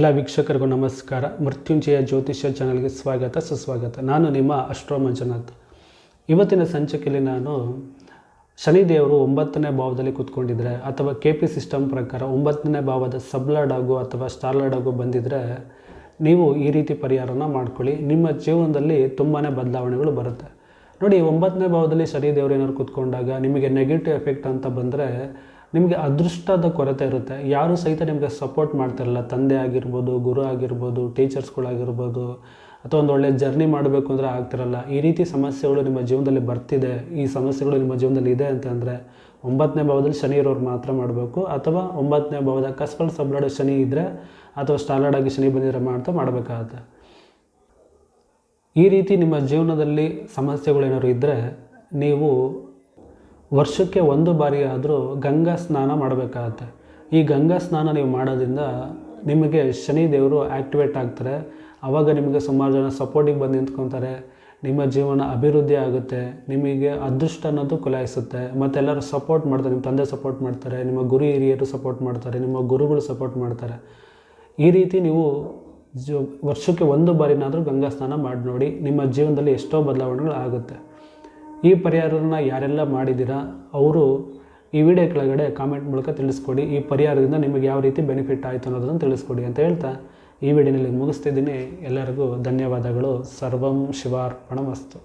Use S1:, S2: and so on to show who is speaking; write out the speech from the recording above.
S1: ಎಲ್ಲ ವೀಕ್ಷಕರಿಗೂ ನಮಸ್ಕಾರ. ಮೃತ್ಯುಂಜಯ ಜ್ಯೋತಿಷ್ಯ ಚಾನಲ್ಗೆ ಸ್ವಾಗತ, ಸುಸ್ವಾಗತ. ನಾನು ನಿಮ್ಮ ಅಷ್ಟ್ರೋ ಮಂಜುನಾಥ್. ಇವತ್ತಿನ ಸಂಚಿಕೆಯಲ್ಲಿ ನಾನು ಶನಿದೇವರು ಒಂಬತ್ತನೇ ಭಾವದಲ್ಲಿ ಕೂತ್ಕೊಂಡಿದ್ರೆ ಅಥವಾ ಕೆ ಪಿ ಸಿಸ್ಟಮ್ ಪ್ರಕಾರ ಒಂಬತ್ತನೇ ಭಾವದ ಸಬ್ಲಾರ್ಡ್ ಆಗು ಅಥವಾ ಸ್ಟಾರ್ಲಾರ್ಡ್ ಆಗು ಬಂದಿದ್ದರೆ ನೀವು ಈ ರೀತಿ ಪರಿಹಾರನ ಮಾಡ್ಕೊಳ್ಳಿ. ನಿಮ್ಮ ಜೀವನದಲ್ಲಿ ತುಂಬಾ ಬದಲಾವಣೆಗಳು ಬರುತ್ತೆ. ನೋಡಿ, ಒಂಬತ್ತನೇ ಭಾವದಲ್ಲಿ ಶನಿದೇವರು ಏನಾದ್ರು ಕೂತ್ಕೊಂಡಾಗ ನಿಮಗೆ ನೆಗೆಟಿವ್ ಎಫೆಕ್ಟ್ ಅಂತ ಬಂದರೆ ನಿಮಗೆ ಅದೃಷ್ಟದ ಕೊರತೆ ಇರುತ್ತೆ. ಯಾರು ಸಹಿತ ನಿಮಗೆ ಸಪೋರ್ಟ್ ಮಾಡ್ತಿರಲ್ಲ ತಂದೆ ಆಗಿರ್ಬೋದು, ಗುರು ಆಗಿರ್ಬೋದು ಟೀಚರ್ಸ್ಗಳಾಗಿರ್ಬೋದು ಅಥವಾ ಒಂದು ಒಳ್ಳೆ ಜರ್ನಿ ಮಾಡಬೇಕು ಅಂದರೆ ಆಗ್ತಿರಲ್ಲ. ಈ ರೀತಿ ಸಮಸ್ಯೆಗಳು ನಿಮ್ಮ ಜೀವನದಲ್ಲಿ ಬರ್ತಿದೆ. ಈ ಸಮಸ್ಯೆಗಳು ನಿಮ್ಮ ಜೀವನದಲ್ಲಿ ಇದೆ ಅಂತಂದರೆ ಒಂಬತ್ತನೇ ಭಾವದಲ್ಲಿ ಶನಿ ಇರೋರು ಮಾತ್ರ ಮಾಡಬೇಕು. ಅಥವಾ ಒಂಬತ್ತನೇ ಭಾವದ ಕಸ್ಪಲ್ ಸಬ್ಲಾಡ ಶನಿ ಇದ್ದರೆ ಅಥವಾ ಸ್ಟಾಲರ್ಡ್ ಆಗಿ ಶನಿ ಬಂದಿರೋ ಮಾತ್ರ ಮಾಡಬೇಕಾಗತ್ತೆ. ಈ ರೀತಿ ನಿಮ್ಮ ಜೀವನದಲ್ಲಿ ಸಮಸ್ಯೆಗಳೇನಾದ್ರು ಇದ್ದರೆ ನೀವು ವರ್ಷಕ್ಕೆ ಒಂದು ಬಾರಿ ಆದರೂ ಗಂಗಾ ಸ್ನಾನ ಮಾಡಬೇಕಾಗತ್ತೆ. ಈ ಗಂಗಾ ಸ್ನಾನ ನೀವು ಮಾಡೋದ್ರಿಂದ ನಿಮಗೆ ಶನಿ ದೇವರು ಆ್ಯಕ್ಟಿವೇಟ್ ಆಗ್ತಾರೆ. ಆವಾಗ ನಿಮಗೆ ಸುಮಾರು ಜನ ಸಪೋರ್ಟಿಗೆ ಬಂದು ನಿಂತ್ಕೊತಾರೆ. ನಿಮ್ಮ ಜೀವನ ಅಭಿವೃದ್ಧಿ ಆಗುತ್ತೆ. ನಿಮಗೆ ಅದೃಷ್ಟ ಅನ್ನೋದು ಕುಲಾಯಿಸುತ್ತೆ. ಮತ್ತು ಎಲ್ಲರೂ ಸಪೋರ್ಟ್ ಮಾಡ್ತಾರೆ. ನಿಮ್ಮ ತಂದೆ ಸಪೋರ್ಟ್ ಮಾಡ್ತಾರೆ. ನಿಮ್ಮ ಗುರು ಹಿರಿಯರು ಸಪೋರ್ಟ್ ಮಾಡ್ತಾರೆ. ನಿಮ್ಮ ಗುರುಗಳು ಸಪೋರ್ಟ್ ಮಾಡ್ತಾರೆ. ಈ ರೀತಿ ನೀವು ಜ ವರ್ಷಕ್ಕೆ ಒಂದು ಬಾರಿನಾದರೂ ಗಂಗಾ ಸ್ನಾನ ಮಾಡಿ ನೋಡಿ. ನಿಮ್ಮ ಜೀವನದಲ್ಲಿ ಎಷ್ಟೋ ಬದಲಾವಣೆಗಳು ಆಗುತ್ತೆ. ಈ ಪರಿಹಾರನ ಯಾರೆಲ್ಲ ಮಾಡಿದ್ದೀರಾ, ಅವರು ಈ ವಿಡಿಯೋ ಕೆಳಗಡೆ ಕಾಮೆಂಟ್ ಮೂಲಕ ತಿಳಿಸ್ಕೊಡಿ. ಈ ಪರಿಹಾರದಿಂದ ನಿಮಗೆ ಯಾವ ರೀತಿ ಬೆನಿಫಿಟ್ ಆಯಿತು ಅನ್ನೋದನ್ನು ತಿಳಿಸ್ಕೊಡಿ ಅಂತ ಹೇಳ್ತಾ ಈ ವಿಡಿಯೋನಲ್ಲಿ ಮುಗಿಸ್ತಿದ್ದೀನಿ. ಎಲ್ಲರಿಗೂ ಧನ್ಯವಾದಗಳು. ಸರ್ವಂ ಶಿವಾರ್ಪಣಮಸ್ತು.